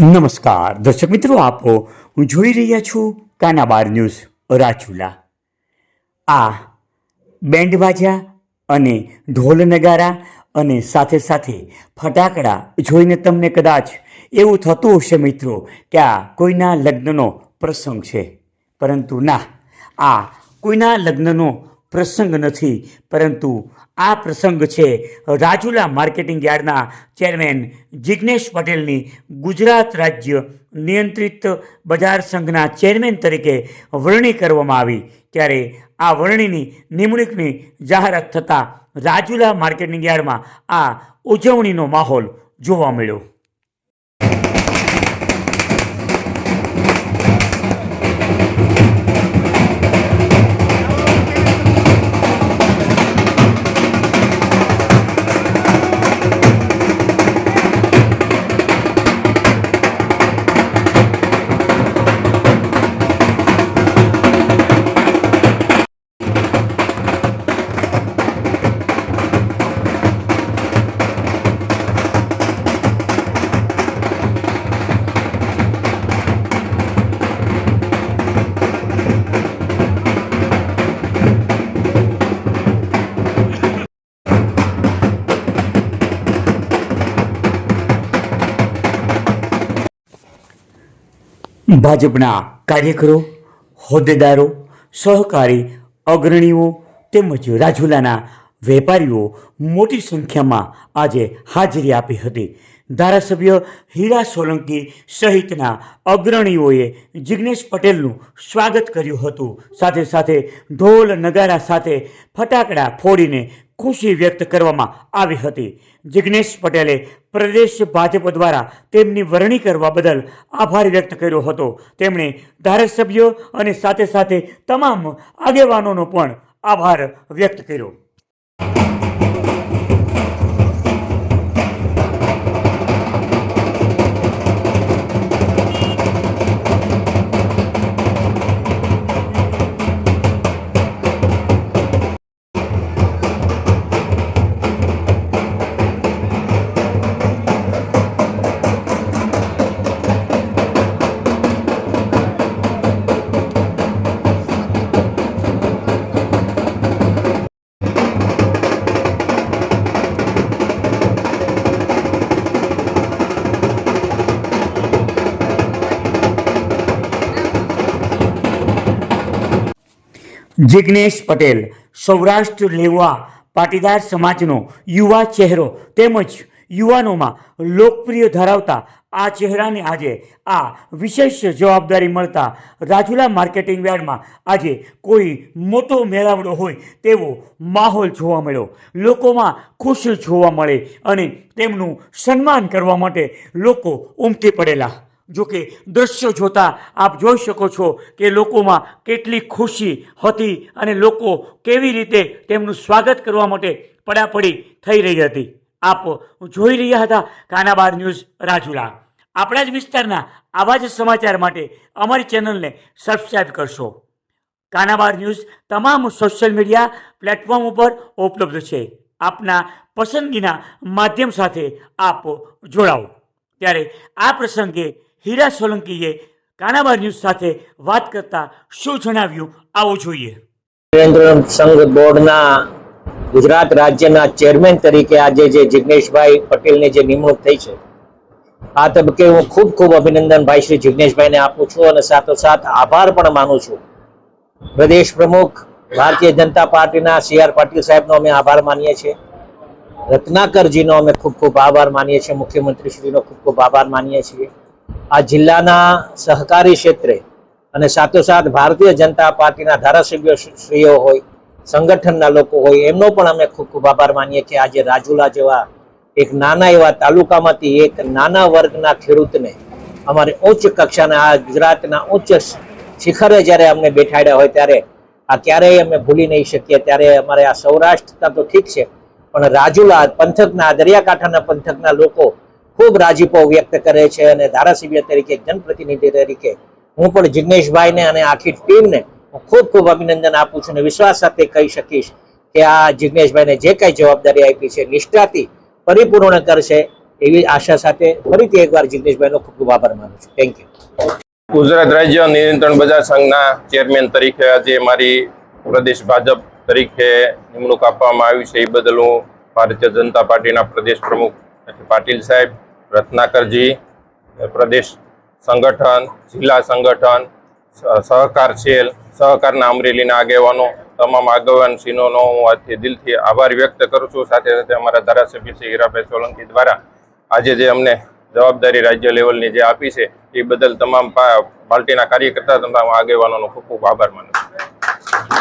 નમસ્કાર. દર્શક મિત્રો, આપો હું જોઈ રહ્યા છું કાનાબાર ન્યૂઝ રાજુલા આ બેન્ડ બાજા અને ઢોલ નગારા અને સાથે સાથે ફટાકડા જોઈને તમને કદાચ એવું થતું હશે મિત્રો કે આ કોઈના લગ્નનો પ્રસંગ છે. પરંતુ ના, આ કોઈના લગ્નનો પ્રસંગ નથી, પરંતુ આ પ્રસંગ છે રાજુલા માર્કેટિંગ યાર્ડના ચેરમેન જિજ્ઞેશ પટેલની ગુજરાત રાજ્ય નિયંત્રિત બજાર સંઘના ચેરમેન તરીકે વરણી કરવામાં આવી. ત્યારે આ વરણીની નિમણૂકની જાહેરાત થતાં રાજુલા માર્કેટિંગ યાર્ડમાં આ ઉજવણીનો માહોલ જોવા મળ્યો. ભાજપના કાર્યકરો, હોદ્દેદારો, સહકારી અગ્રણીઓ તેમજ રાજુલાના વેપારીઓ મોટી સંખ્યામાં આજે હાજરી આપી હતી. ધારાસભ્ય હીરા સોલંકી સહિતના અગ્રણીઓએ જિગ્નેશ પટેલનું સ્વાગત કર્યું હતું. સાથે સાથે ઢોલ નગારા સાથે ફટાકડા ફોડીને ખુશી વ્યક્ત કરવામાં આવી હતી. જિગ્નેશ પટેલે પ્રદેશ ભાજપ દ્વારા તેમની વરણી કરવા બદલ આભાર વ્યક્ત કર્યો હતો. તેમણે ધારાસભ્યો અને સાથે સાથે તમામ આગેવાનોનો પણ આભાર વ્યક્ત કર્યો. જિગ્નેશ પટેલ, સૌરાષ્ટ્ર લેવા પાટીદાર સમાજનો યુવા ચહેરો તેમજ યુવાનોમાં લોકપ્રિય ધરાવતા આ ચહેરાને આજે આ વિશેષ જવાબદારી મળતા રાજુલા માર્કેટિંગ યાર્ડમાં આજે કોઈ મોટો મેળાવડો હોય તેવો માહોલ જોવા મળ્યો. લોકોમાં ખુશ જોવા મળે અને તેમનું સન્માન કરવા માટે લોકો ઉમટી પડેલા. જો કે દ્રશ્યો જોતા આપ જોઈ શકો છો કે લોકોમાં કેટલી ખુશી હતી અને લોકો કેવી રીતે તેમનું સ્વાગત કરવા માટે પડાપડી થઈ રહી હતી. આપ જોઈ રહ્યા હતા કાનાબાર ન્યૂઝ રાજુલા. આપણા જ વિસ્તારના આવા જ સમાચાર માટે અમારી ચેનલને સબસ્ક્રાઈબ કરશો. કાનાબાર ન્યૂઝ તમામ સોશિયલ મીડિયા પ્લેટફોર્મ ઉપર ઉપલબ્ધ છે. આપના પસંદગીના માધ્યમ સાથે આપ જોડાઓ. ત્યારે આ પ્રસંગે હીરા સોલંકીએ કાનાબાર ન્યૂઝ સાથે વાત કરતા શું જણાવ્યું? આવો જોઈએ. સુરેન્દ્ર સંઘ બોર્ડના ગુજરાત રાજ્યના ચેરમેન તરીકે આજે જે જિગ્નેશભાઈ પટેલની જે નિમણૂક થઈ છે, આ તબક્કે હું ખૂબ ખૂબ અભિનંદન ભાઈ શ્રી જિગ્નેશભાઈને આપું છું અને સાથોસાથ આભાર પણ માનું છું. પ્રદેશ પ્રમુખ ભારતીય જનતા પાર્ટીના સી આર પાટીલ સાહેબનો અમે આભાર માનીએ છીએ. રત્નાકરજીનો અમે ખૂબ ખૂબ આભાર માનીએ છીએ. મુખ્યમંત્રીશ્રીનો ખૂબ ખૂબ આભાર માનીએ છીએ. આ જિલ્લાના સહકારી ક્ષેત્રે અને સાથોસાથ ભારતીય જનતા પાર્ટીના ધારાસભ્ય શ્રીઓ હોય, સંગઠનના લોકો હોય, એમનો પણ અમે ખૂબ ખૂબ આભાર માનીએ છીએ. આજે રાજુલા જેવા એક નાના એવા તાલુકામાંથી એક નાના વર્ગના ખેડૂતને અમારે ઉચ્ચ કક્ષાના, આ ગુજરાતના ઉચ્ચ શિખરે જ્યારે અમને બેઠાડ્યા હોય ત્યારે આ ક્યારેય અમે ભૂલી નહીં શકીએ. ત્યારે અમારે આ સૌરાષ્ટ્ર તો ઠીક છે, પણ રાજુલા પંથકના, દરિયાકાંઠાના પંથકના લોકો ખૂબ રાજીપો વ્યક્ત કરે છે અને ધારાસભ્ય તરીકે, જનપ્રતિનિધિ તરીકે હું પણ જિગ્નેશભાઈને અને આખી ટીમને હું ખૂબ ખૂબ અભિનંદન આપું છું અને વિશ્વાસ સાથે કહી શકીશ કે આ જિગ્નેશભાઈને જે કાંઈ જવાબદારી આપી છે, નિષ્ઠાથી પરિપૂર્ણ કરશે એવી આશા સાથે ફરીથી એકવાર જિગ્નેશભાઈનો ખૂબ ખૂબ આભાર માનું છું. થેન્ક યુ ગુજરાત રાજ્ય નિયંત્રણ બજાર સંઘના ચેરમેન તરીકે આજે મારી પ્રદેશ ભાજપ તરીકે નિમણૂક આપવામાં આવી છે. એ બદલ હું ભારતીય જનતા પાર્ટીના પ્રદેશ પ્રમુખ પાટીલ સાહેબ રત્નાકરજી, પ્રદેશ સંગઠન, જિલ્લા સંગઠન સહકાર સેલ, સહકારના અમરેલીના આગેવાનો, તમામ આગેવાનશ્રીનો હું આજથી દિલથી આભાર વ્યક્ત કરું છું. સાથે સાથે અમારા ધારાસભ્ય શ્રી હીરાભાઈ સોલંકી દ્વારા આજે જે અમને જવાબદારી રાજ્ય લેવલની જે આપી છે, એ બદલ તમામ પાર્ટીના કાર્યકર્તા તમામ આગેવાનોનો ખૂબ ખૂબ આભાર માનું છું.